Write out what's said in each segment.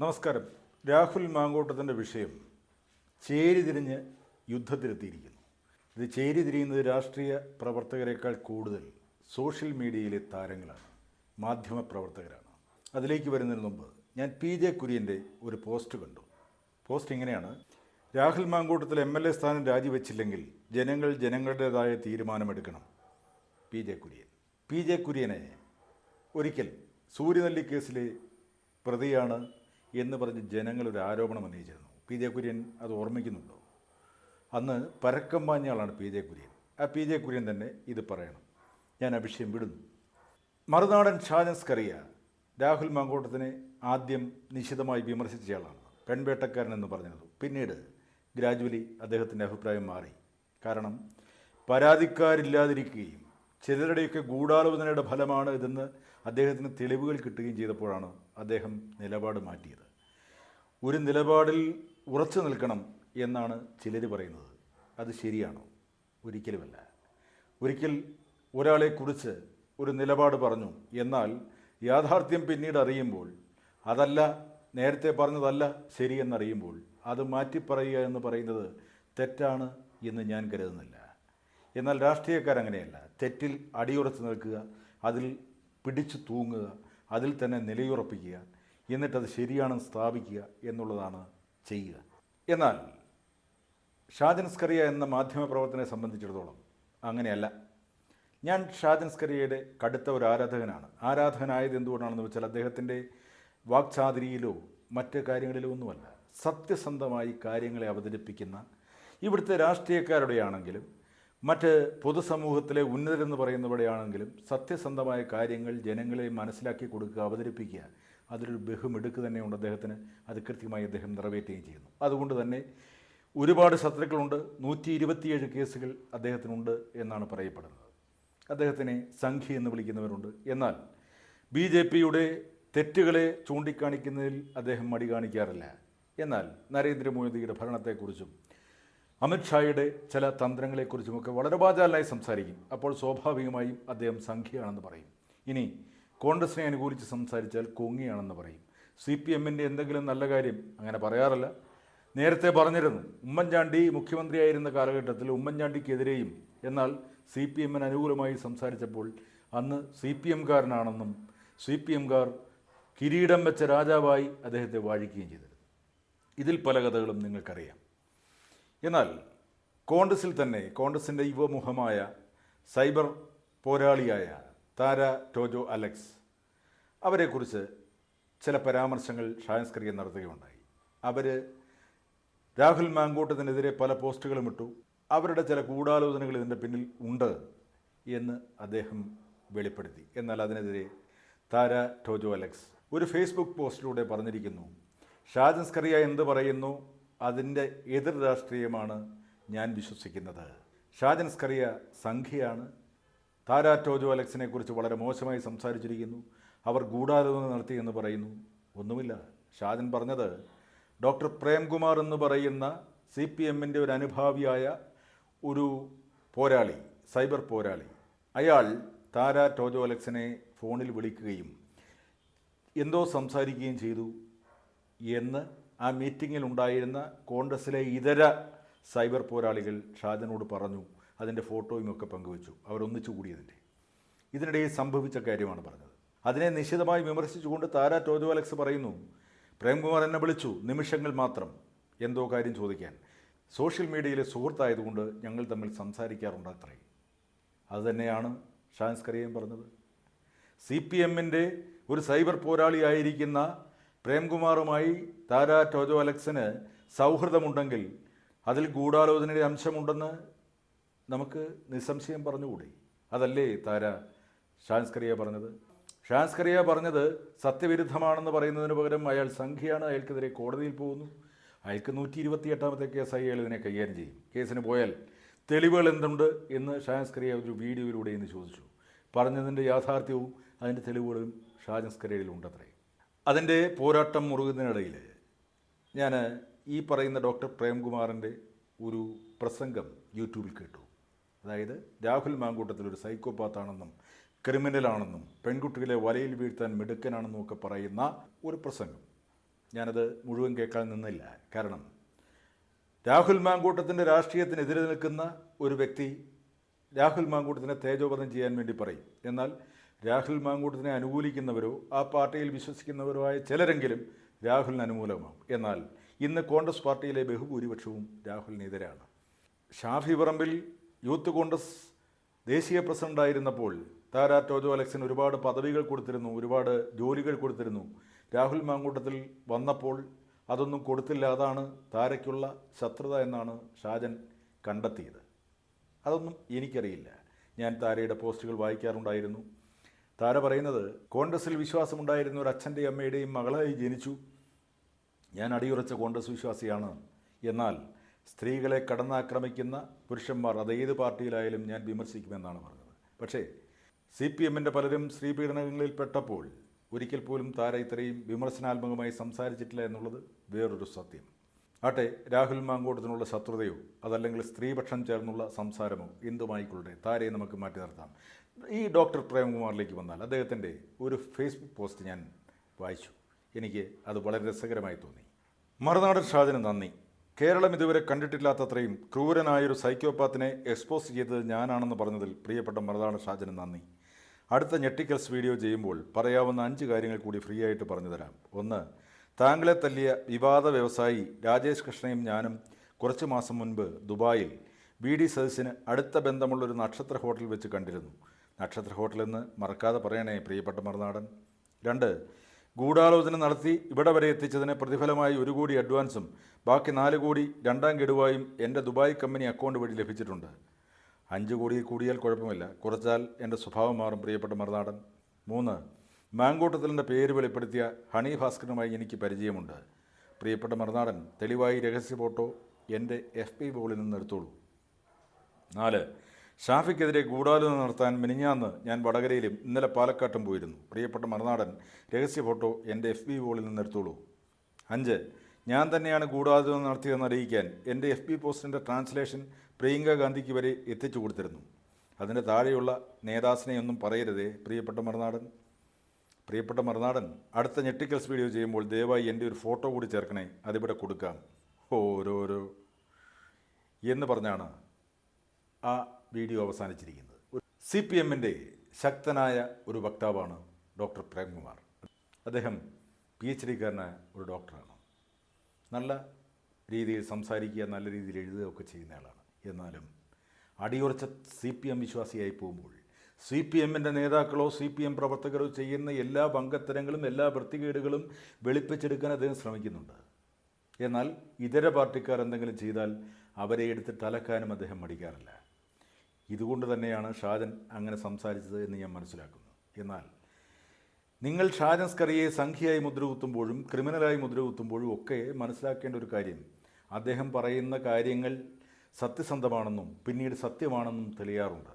നമസ്കാരം. രാഹുൽ മാങ്കോട്ടത്തിന്റെ വിഷയം ചേരിതിരിഞ്ഞ് യുദ്ധത്തിലെത്തിയിരിക്കുന്നു. ഇത് ചേരിതിരിയുന്നത് രാഷ്ട്രീയ പ്രവർത്തകരെക്കാൾ കൂടുതൽ സോഷ്യൽ മീഡിയയിലെ താരങ്ങളാണ് മാധ്യമ പ്രവർത്തകരാണ് അതിലേക്ക് വരുന്നതിന് മുമ്പ് ഞാൻ പി ജെ കുര്യന്റെ ഒരു പോസ്റ്റ് കണ്ടു. പോസ്റ്റ് ഇങ്ങനെയാണ്. Rahul Mankoottathil M L A സ്ഥാനം രാജിവെച്ചില്ലെങ്കിൽ ജനങ്ങൾ ജനങ്ങളുടേതായ തീരുമാനമെടുക്കണം. P J Kurian. P J കുര്യനെ ഒരിക്കൽ സൂര്യനെല്ലി കേസിലെ പ്രതിയാണ് എന്ന് പറഞ്ഞ് ജനങ്ങൾ ഒരു ആരോപണം ഉന്നയിച്ചിരുന്നു. പി ജെ കുര്യൻ അത് ഓർമ്മിക്കുന്നുണ്ടോ? അന്ന് പരക്കം പാഞ്ഞയാളാണ് പി ജെ കുര്യൻ. ആ പി ജെ കുര്യൻ തന്നെ ഇത് പറയണം. ഞാൻ അഭിഷേകം വിടുന്നു. മറുനാടൻ ഷാജൻസ് കറിയ രാഹുൽ മാങ്കോട്ടത്തിനെ ആദ്യം നിശിതമായി വിമർശിച്ചയാളാണ് പെൺവേട്ടക്കാരൻ എന്ന് പറഞ്ഞത് പിന്നീട് ഗ്രാജുവലി അദ്ദേഹത്തിന്റെ അഭിപ്രായം മാറി. കാരണം പരാതിക്കാരില്ലാതിരിക്കുകയും ചിലരുടെയൊക്കെ ഗൂഢാലോചനയുടെ ഫലമാണ് ഇതെന്ന് അദ്ദേഹത്തിന് തെളിവുകൾ കിട്ടുകയും ചെയ്തപ്പോഴാണ് അദ്ദേഹം നിലപാട് മാറ്റിയത്. ഒരു നിലപാടിൽ ഉറച്ചു നിൽക്കണം എന്നാണ് ചിലർ പറയുന്നത്. അത് ശരിയാണോ? ഒരിക്കലുമല്ല. ഒരിക്കൽ ഒരാളെക്കുറിച്ച് ഒരു നിലപാട് പറഞ്ഞു. എന്നാൽ യാഥാർത്ഥ്യം പിന്നീട് അറിയുമ്പോൾ അതല്ല നേരത്തെ പറഞ്ഞതല്ല ശരിയെന്നറിയുമ്പോൾ അത് മാറ്റിപ്പറയുക എന്ന് പറയുന്നത് തെറ്റാണ് എന്ന് ഞാൻ കരുതുന്നില്ല. എന്നാൽ രാഷ്ട്രീയക്കാർ അങ്ങനെയല്ല തെറ്റിൽ അടിയുറച്ച് നിൽക്കുക അതിൽ പിടിച്ചു തൂങ്ങുക അതിൽ തന്നെ നിലയുറപ്പിക്കുക എന്നിട്ടത് ശരിയാണെന്ന് സ്ഥാപിക്കുക എന്നുള്ളതാണ് ചെയ്യുക. എന്നാൽ ഷാജൻസ്കറിയ എന്ന മാധ്യമപ്രവർത്തനെ സംബന്ധിച്ചിടത്തോളം അങ്ങനെയല്ല. ഞാൻ ഷാജൻസ്കറിയയുടെ കടുത്ത ഒരു ആരാധകനാണ്. ആരാധകനായത് എന്തുകൊണ്ടാണെന്ന് വെച്ചാൽ അദ്ദേഹത്തിന്റെ വാക്ചാതിരിയിലോ മറ്റ് കാര്യങ്ങളിലോ ഒന്നുമല്ല. സത്യസന്ധമായി കാര്യങ്ങളെ അവതരിപ്പിക്കുന്ന ഇവിടുത്തെ രാഷ്ട്രീയക്കാരുടെ ആണെങ്കിലും മറ്റ് പൊതുസമൂഹത്തിലെ ഉന്നതരെന്ന് പറയുന്നവരുടെയാണെങ്കിലും സത്യസന്ധമായ കാര്യങ്ങൾ ജനങ്ങളെ മനസ്സിലാക്കി കൊടുക്കുക അവതരിപ്പിക്കുക അതിലൊരു ബഹുമെടുക്ക് തന്നെയുണ്ട് അദ്ദേഹത്തിന്. അത് കൃത്യമായി അദ്ദേഹം നിറവേറ്റുകയും ചെയ്യുന്നു. അതുകൊണ്ട് തന്നെ ഒരുപാട് ശത്രുക്കളുണ്ട്. നൂറ്റി ഇരുപത്തിയേഴ് കേസുകൾ അദ്ദേഹത്തിനുണ്ട് എന്നാണ് പറയപ്പെടുന്നത്. അദ്ദേഹത്തിനെ സംഖ്യ എന്ന് വിളിക്കുന്നവരുണ്ട്. എന്നാൽ ബി ജെ പിയുടെ തെറ്റുകളെ ചൂണ്ടിക്കാണിക്കുന്നതിൽ അദ്ദേഹം മടി കാണിക്കാറില്ല. എന്നാൽ നരേന്ദ്രമോദിയുടെ ഭരണത്തെക്കുറിച്ചും അമിത്ഷായുടെ ചില തന്ത്രങ്ങളെക്കുറിച്ചുമൊക്കെ വളരെ വാചാലായി സംസാരിക്കും. അപ്പോൾ സ്വാഭാവികമായും അദ്ദേഹം സംഖ്യയാണെന്ന് പറയും. ഇനി കോൺഗ്രസിനെ അനുകൂലിച്ച് സംസാരിച്ചാൽ കൊങ്ങിയാണെന്ന് പറയും. സി പി എമ്മിന്റെ എന്തെങ്കിലും നല്ല കാര്യം അങ്ങനെ പറയാറില്ല. നേരത്തെ പറഞ്ഞിരുന്നു ഉമ്മൻചാണ്ടി മുഖ്യമന്ത്രിയായിരുന്ന കാലഘട്ടത്തിൽ ഉമ്മൻചാണ്ടിക്കെതിരെയും എന്നാൽ സി പി എമ്മിന് അനുകൂലമായി സംസാരിച്ചപ്പോൾ അന്ന് സി പി എംകാരനാണെന്നും സി പി എംകാർ കിരീടം വെച്ച രാജാവായി അദ്ദേഹത്തെ വാഴിക്കുകയും ചെയ്തിരുന്നു. ഇതിൽ പല കഥകളും നിങ്ങൾക്കറിയാം. എന്നാൽ കോൺഗ്രസിൽ തന്നെ കോൺഗ്രസിന്റെ യുവമുഖമായ സൈബർ പോരാളിയായ താര ടോജോ അലക്സ്. അവരെക്കുറിച്ച് ചില പരാമർശങ്ങൾ ഷായൻസ്കറിയ നടത്തുകയുണ്ടായി. അവർ രാഹുൽ മാങ്കൂട്ടത്തിനെതിരെ പല പോസ്റ്റുകളും ഇട്ടു. അവരുടെ ചില ഗൂഢാലോചനകൾ ഇതിന്റെ പിന്നിൽ ഉണ്ട് എന്ന് അദ്ദേഹം വെളിപ്പെടുത്തി. എന്നാൽ അതിനെതിരെ താര ടോജോ അലക്സ് ഒരു ഫേസ്ബുക്ക് പോസ്റ്റിലൂടെ പറഞ്ഞിരിക്കുന്നു ഷാജൻസ്കറിയ എന്ത് പറയുന്നു? അതിന്റെ എതിർ രാഷ്ട്രീയമാണ് ഞാൻ വിശ്വസിക്കുന്നത്. ഷാജൻസ്കറിയ സംഖ്യയാണ് താര ടോജോ അലക്സിനെ കുറിച്ച് വളരെ മോശമായി സംസാരിച്ചിരിക്കുന്നു. അവർ ഗൂഢാലോചന നടത്തി എന്ന് പറയുന്നു. ഒന്നുമില്ല. ഷാജൻ പറഞ്ഞത് ഡോക്ടർ പ്രേംകുമാർ എന്ന് പറയുന്ന സി പി എമ്മിന്റെ ഒരു അനുഭാവിയായ ഒരു പോരാളി സൈബർ പോരാളി. അയാൾ താരാ ടോജോ അലക്സിനെ ഫോണിൽ വിളിക്കുകയും എന്തോ സംസാരിക്കുകയും ചെയ്തു. എന്ന് ആ മീറ്റിങ്ങിൽ ഉണ്ടായിരുന്ന കോൺഗ്രസിലെ ഇതര സൈബർ പോരാളികൾ ഷാജനോട് പറഞ്ഞു. അതിന്റെ ഫോട്ടോയും ഒക്കെ പങ്കുവച്ചു. അവരൊന്നിച്ചു കൂടിയതിന്റെ. ഇതിനിടയിൽ സംഭവിച്ച കാര്യമാണ് പറഞ്ഞത്. അതിനെ നിശിതമായി വിമർശിച്ചുകൊണ്ട് താര ടോജോ അലക്സ് പറയുന്നു പ്രേംകുമാർ എന്നെ വിളിച്ചു നിമിഷങ്ങൾ മാത്രം. എന്തോ കാര്യം ചോദിക്കാൻ. സോഷ്യൽ മീഡിയയിലെ സുഹൃത്തായതുകൊണ്ട് ഞങ്ങൾ തമ്മിൽ സംസാരിക്കാറുണ്ട് അത്രേ. അതുതന്നെയാണ് ഷാൻസ്കറിയും പറഞ്ഞത്. സി പി എമ്മിന്റെ ഒരു സൈബർ പോരാളിയായിരിക്കുന്ന പ്രേംകുമാറുമായി താര ടോജോ അലക്സിന് സൗഹൃദമുണ്ടെങ്കിൽ അതിൽ ഗൂഢാലോചനയുടെ അംശമുണ്ടെന്ന് നമുക്ക് നിസ്സംശയം പറഞ്ഞുകൂടി? അതല്ലേ താര ഷാൻസ്കറിയ പറഞ്ഞത്? ഷാൻസ്കറിയ പറഞ്ഞത് സത്യവിരുദ്ധമാണെന്ന് പറയുന്നതിന് പകരം അയാൾ സംഖ്യയാണ് അയാൾക്കെതിരെ കോടതിയിൽ പോകുന്നു. അയാൾക്ക് നൂറ്റി ഇരുപത്തി എട്ടാമത്തെ കേസായി അയാൾ ഇതിനെ കൈകാര്യം ചെയ്യും. കേസിന് പോയാൽ തെളിവുകൾ എന്തുണ്ട് എന്ന് ഷാൻസ്കറിയ ഒരു വീഡിയോയിലൂടെ ഇന്ന് ചോദിച്ചു. പറഞ്ഞതിന്റെ യാഥാർത്ഥ്യവും അതിന്റെ തെളിവുകളും ഷാജൻസ്കരയിലുണ്ടത്രേ അതിന്റെ പോരാട്ടം മുറുകുന്നതിനിടയിൽ ഞാൻ ഈ പറയുന്ന ഡോക്ടർ പ്രേംകുമാറിന്റെ ഒരു പ്രസംഗം യൂട്യൂബിൽ കേട്ടു. അതായത് രാഹുൽ മാങ്കൂട്ടത്തിൽ ഒരു സൈക്കോപാത്താണെന്നും ക്രിമിനലാണെന്നും പെൺകുട്ടികളെ വലയിൽ വീഴ്ത്താൻ മിടുക്കനാണെന്നും ഒക്കെ പറയുന്ന ഒരു പ്രസംഗം. ഞാനത് മുഴുവൻ കേൾക്കാൻ നിന്നില്ല. കാരണം രാഹുൽ മാങ്കൂട്ടത്തിന്റെ രാഷ്ട്രീയത്തിനെതിരെ നിൽക്കുന്ന ഒരു വ്യക്തി രാഹുൽ മാങ്കൂട്ടത്തിനെ തേജോവധം ചെയ്യാൻ വേണ്ടി പറയും. എന്നാൽ രാഹുൽ മാങ്കൂട്ടത്തിനെ അനുകൂലിക്കുന്നവരോ ആ പാർട്ടിയിൽ വിശ്വസിക്കുന്നവരോ ആയ ചിലരെങ്കിലും രാഹുലിന് അനുകൂലമാകും. എന്നാൽ ഇന്ന് കോൺഗ്രസ് പാർട്ടിയിലെ ബഹുഭൂരിപക്ഷവും രാഹുലിനെതിരാണ് ഷാഫി പറമ്പിൽ യൂത്ത് കോൺഗ്രസ് ദേശീയ പ്രസിഡന്റായിരുന്നപ്പോൾ താരാ ടോജോ അലക്സിന് ഒരുപാട് പദവികൾ കൊടുത്തിരുന്നു ഒരുപാട് ജോലികൾ കൊടുത്തിരുന്നു. രാഹുൽ മാങ്കൂട്ടത്തിൽ വന്നപ്പോൾ അതൊന്നും കൊടുത്തില്ല. അതാണ് താരയ്ക്കുള്ള ശത്രുത എന്നാണ് ഷാജൻ കണ്ടെത്തിയത്. അതൊന്നും എനിക്കറിയില്ല. ഞാൻ താരയുടെ പോസ്റ്റുകൾ വായിക്കാറുണ്ടായിരുന്നു. താര പറയുന്നത് കോൺഗ്രസിൽ വിശ്വാസമുണ്ടായിരുന്ന ഒരു അച്ഛന്റെയും അമ്മയുടെയും മകളായി ജനിച്ചു. ഞാൻ അടിയുറച്ച കോൺഗ്രസ് വിശ്വാസിയാണ്. എന്നാൽ സ്ത്രീകളെ കടന്നാക്രമിക്കുന്ന പുരുഷന്മാർ അത് ഏത് പാർട്ടിയിലായാലും ഞാൻ വിമർശിക്കുമെന്നാണ് പറഞ്ഞത്. പക്ഷേ സി പി എമ്മിന്റെ പലരും സ്ത്രീ പീഡനങ്ങളിൽ പെട്ടപ്പോൾ ഒരിക്കൽ പോലും താര ഇത്രയും വിമർശനാത്മകമായി സംസാരിച്ചിട്ടില്ല എന്നുള്ളത് വേറൊരു സത്യം. ആട്ടെ രാഹുൽ മാങ്കോട്ടത്തിനുള്ള ശത്രുതയോ അതല്ലെങ്കിൽ സ്ത്രീപക്ഷം ചേർന്നുള്ള സംസാരമോ എന്തുമായിക്കൊള്ളട്ടെ താരയെ നമുക്ക് മാറ്റി നിർത്താം. ഈ ഡോക്ടർ പ്രേംകുമാറിലേക്ക് വന്നാൽ അദ്ദേഹത്തിന്റെ ഒരു ഫേസ്ബുക്ക് പോസ്റ്റ് ഞാൻ വായിച്ചു. എനിക്ക് അത് വളരെ രസകരമായി തോന്നി. മറുനാടൻ ഷാജന് നന്ദി. കേരളം ഇതുവരെ കണ്ടിട്ടില്ലാത്തത്രയും ക്രൂരനായൊരു സൈക്കോപാത്തിനെ എക്സ്പോസ് ചെയ്തത് ഞാനാണെന്ന് പറഞ്ഞതിൽ പ്രിയപ്പെട്ട മറുനാടൻ ഷാജന് നന്ദി. അടുത്ത ഞെട്ടിക്കൽസ് വീഡിയോ ചെയ്യുമ്പോൾ പറയാവുന്ന അഞ്ച് കാര്യങ്ങൾ കൂടി ഫ്രീ ആയിട്ട് പറഞ്ഞു തരാം. ഒന്ന് താങ്കളെ തല്ലിയ വിവാദ വ്യവസായി രാജേഷ് കൃഷ്ണയും ഞാനും കുറച്ച് മാസം മുൻപ് ദുബായിൽ വി ഡി സദസ്സിന് അടുത്ത ബന്ധമുള്ളൊരു നക്ഷത്ര ഹോട്ടൽ വെച്ച് കണ്ടിരുന്നു. നക്ഷത്ര ഹോട്ടലെന്ന് മറക്കാതെ പറയണേ പ്രിയപ്പെട്ട മറുനാടൻ. രണ്ട് ഗൂഢാലോചന നടത്തി ഇവിടെ വരെ എത്തിച്ചതിന് പ്രതിഫലമായി ഒരു കോടി അഡ്വാൻസും ബാക്കി നാല് കോടി രണ്ടാം ഗഡുവായും എന്റെ ദുബായ് കമ്പനി അക്കൗണ്ട് വഴി ലഭിച്ചിട്ടുണ്ട്. അഞ്ച് കോടി കൂടിയാൽ കുഴപ്പമില്ല. കുറച്ചാൽ എന്റെ സ്വഭാവം മാറും പ്രിയപ്പെട്ട മറുനാടൻ. മൂന്ന് മാങ്കോട്ടത്തിലിന്റെ പേര് വെളിപ്പെടുത്തിയ ഹണി ഭാസ്കറുമായി എനിക്ക് പരിചയമുണ്ട്. പ്രിയപ്പെട്ട മറുനാടൻ തെളിവായി രഹസ്യ ഫോട്ടോ എന്റെ എഫ് പി ബോളിൽ നിന്ന് എടുത്തോളൂ. നാല് ഷാഫിക്കെതിരെ ഗൂഢാലോചന നടത്താൻ മിനിഞ്ഞാന്ന് ഞാൻ വടകരയിലും ഇന്നലെ പാലക്കാട്ടും പോയിരുന്നു. പ്രിയപ്പെട്ട മറുനാടൻ രഹസ്യ ഫോട്ടോ എന്റെ എഫ് ബി വോളിൽ നിന്ന് എടുത്തോളൂ. അഞ്ച് ഞാൻ തന്നെയാണ് ഗൂഢാലോചന നടത്തിയതെന്ന് അറിയിക്കാൻ എന്റെ എഫ് ബി പോസ്റ്റിന്റെ ട്രാൻസ്ലേഷൻ പ്രിയങ്ക ഗാന്ധിക്ക് വരെ എത്തിച്ചു കൊടുത്തിരുന്നു. അതിന്റെ താഴെയുള്ള നേതാസിനെയൊന്നും പറയരുതേ പ്രിയപ്പെട്ട മറുനാടൻ. പ്രിയപ്പെട്ട മറുനാടൻ അടുത്ത ഞെട്ടിക്കൽസ് വീഡിയോ ചെയ്യുമ്പോൾ ദയവായി എന്റെ ഒരു ഫോട്ടോ കൂടി ചേർക്കണേ അതിവിടെ കൊടുക്കാം. ഓരോരോ. എന്ന് പറഞ്ഞാണ് ആ വീഡിയോ അവസാനിച്ചിരിക്കുന്നത്. സി പി എമ്മിന്റെ ശക്തനായ ഒരു വക്താവാണ് ഡോക്ടർ പ്രേംകുമാർ. അദ്ദേഹം പി എച്ച് ഡിക്കാരനായ ഒരു ഡോക്ടറാണ്. നല്ല രീതിയിൽ സംസാരിക്കുക നല്ല രീതിയിൽ എഴുതുക ഒക്കെ ചെയ്യുന്ന ആളാണ്. എന്നാലും അടിയുറച്ച സി പി എം വിശ്വാസിയായി പോകുമ്പോൾ സി പി എമ്മിന്റെ നേതാക്കളോ സി പി എം പ്രവർത്തകരോ ചെയ്യുന്ന എല്ലാ വങ്കത്തരങ്ങളും എല്ലാ വൃത്തികേടുകളും വെളുപ്പിച്ചെടുക്കാൻ അദ്ദേഹം ശ്രമിക്കുന്നുണ്ട്. എന്നാൽ ഇതര പാർട്ടിക്കാർ എന്തെങ്കിലും ചെയ്താൽ അവരെ എടുത്ത് തലക്കാനും അദ്ദേഹം മടിക്കാറില്ല. ഇതുകൊണ്ട് തന്നെയാണ് ഷാജൻ അങ്ങനെ സംസാരിച്ചത് എന്ന് ഞാൻ മനസ്സിലാക്കുന്നു. എന്നാൽ നിങ്ങൾ ഷാജൻ സ്കറിയെ സംഖ്യയായി മുദ്രകുത്തുമ്പോഴും ക്രിമിനലായി മുദ്രകുത്തുമ്പോഴും ഒക്കെ മനസ്സിലാക്കേണ്ട ഒരു കാര്യം അദ്ദേഹം പറയുന്ന കാര്യങ്ങൾ സത്യസന്ധമാണെന്നും പിന്നീട് സത്യമാണെന്നും തെളിയാറുണ്ട്.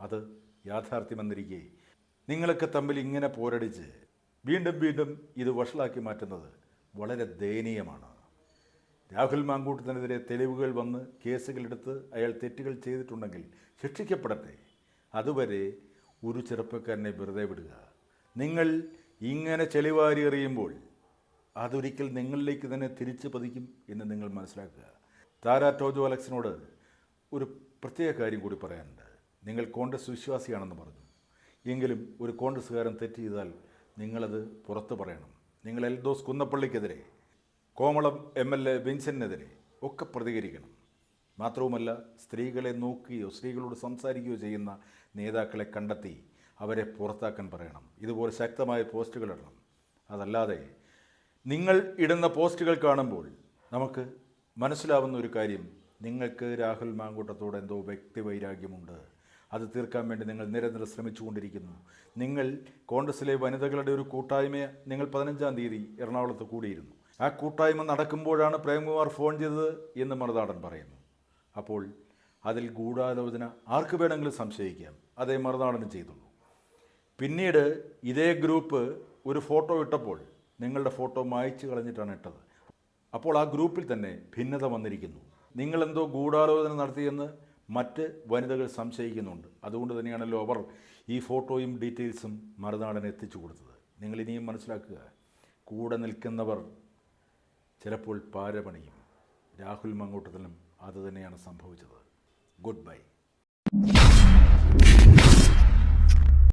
അത് യാഥാർത്ഥ്യമെന്നിരിക്കെ നിങ്ങളൊക്കെ തമ്മിൽ ഇങ്ങനെ പോരടിച്ച് വീണ്ടും വീണ്ടും ഇത് വഷളാക്കി മാറ്റുന്നത് വളരെ ദയനീയമാണ്. രാഹുൽ മാങ്കൂട്ടത്തിനെതിരെ തെളിവുകൾ വന്ന് കേസുകളെടുത്ത് അയാൾ തെറ്റുകൾ ചെയ്തിട്ടുണ്ടെങ്കിൽ ശിക്ഷിക്കപ്പെടട്ടെ. അതുവരെ ഒരു ചെറുപ്പക്കാരനെ വെറുതെ വിടുക. നിങ്ങൾ ഇങ്ങനെ ചെളിവാരി എറിയുമ്പോൾ അതൊരിക്കൽ നിങ്ങളിലേക്ക് തന്നെ തിരിച്ചു പതിക്കും എന്ന് നിങ്ങൾ മനസ്സിലാക്കുക. താരാ ടോജോ അലക്സിനോട് ഒരു പ്രത്യേക കാര്യം കൂടി പറയാനുണ്ട്. നിങ്ങൾ കോൺഗ്രസ് വിശ്വാസിയാണെന്ന് പറഞ്ഞു. എങ്കിലും ഒരു കോൺഗ്രസ്സുകാരൻ തെറ്റ് ചെയ്താൽ നിങ്ങളത് പുറത്ത് പറയണം. നിങ്ങൾ എൽദോസ് കുന്നപ്പള്ളിക്കെതിരെ കോമളം എം എൽ എ വിൻസെന്റിനെതിരെ ഒക്കെ പ്രതികരിക്കണം. മാത്രവുമല്ല സ്ത്രീകളെ നോക്കുകയോ സ്ത്രീകളോട് സംസാരിക്കുകയോ ചെയ്യുന്ന നേതാക്കളെ കണ്ടെത്തി അവരെ പുറത്താക്കാൻ പറയണം. ഇതുപോലെ ശക്തമായ പോസ്റ്റുകൾ ഇടണം. അതല്ലാതെ നിങ്ങൾ ഇടുന്ന പോസ്റ്റുകൾ കാണുമ്പോൾ നമുക്ക് മനസ്സിലാവുന്ന ഒരു കാര്യം നിങ്ങൾക്ക് രാഹുൽ മാങ്കൂട്ടത്തോട് എന്തോ വ്യക്തിവൈരാഗ്യമുണ്ട്. അത് തീർക്കാൻ വേണ്ടി നിങ്ങൾ നിരന്തരം ശ്രമിച്ചുകൊണ്ടിരിക്കുന്നു. നിങ്ങൾ കോൺഗ്രസിലെ വനിതകളുടെ ഒരു കൂട്ടായ്മ നിങ്ങൾ പതിനഞ്ചാം തീയതി എറണാകുളത്ത് കൂടിയിരുന്നു. ആ കൂട്ടായ്മ നടക്കുമ്പോഴാണ് പ്രേംകുമാർ ഫോൺ ചെയ്തത് എന്ന് മറുനാടൻ പറയുന്നു. അപ്പോൾ അതിൽ ഗൂഢാലോചന ആർക്ക് വേണമെങ്കിലും സംശയിക്കാം. അതേ മറുനാടൻ ചെയ്തുള്ളൂ. പിന്നീട് ഇതേ ഗ്രൂപ്പ് ഒരു ഫോട്ടോ ഇട്ടപ്പോൾ നിങ്ങളുടെ ഫോട്ടോ മായ്ച്ചു കളഞ്ഞിട്ടാണ് ഇട്ടത്. അപ്പോൾ ആ ഗ്രൂപ്പിൽ തന്നെ ഭിന്നത വന്നിരിക്കുന്നു. നിങ്ങളെന്തോ ഗൂഢാലോചന നടത്തിയെന്ന് മറ്റ് വനിതകൾ സംശയിക്കുന്നുണ്ട്. അതുകൊണ്ട് തന്നെയാണല്ലോ അവർ ഈ ഫോട്ടോയും ഡീറ്റെയിൽസും മറുനാടന് എത്തിച്ചു കൊടുത്തത്. നിങ്ങൾ ഇനിയും മനസ്സിലാക്കുക. കൂടെ നിൽക്കുന്നവർ ചിലപ്പോൾ പാരപണിയും രാഹുൽ മങ്ങോട്ടത്തിനും അതുതന്നെയാണ് സംഭവിച്ചത്. Good bye.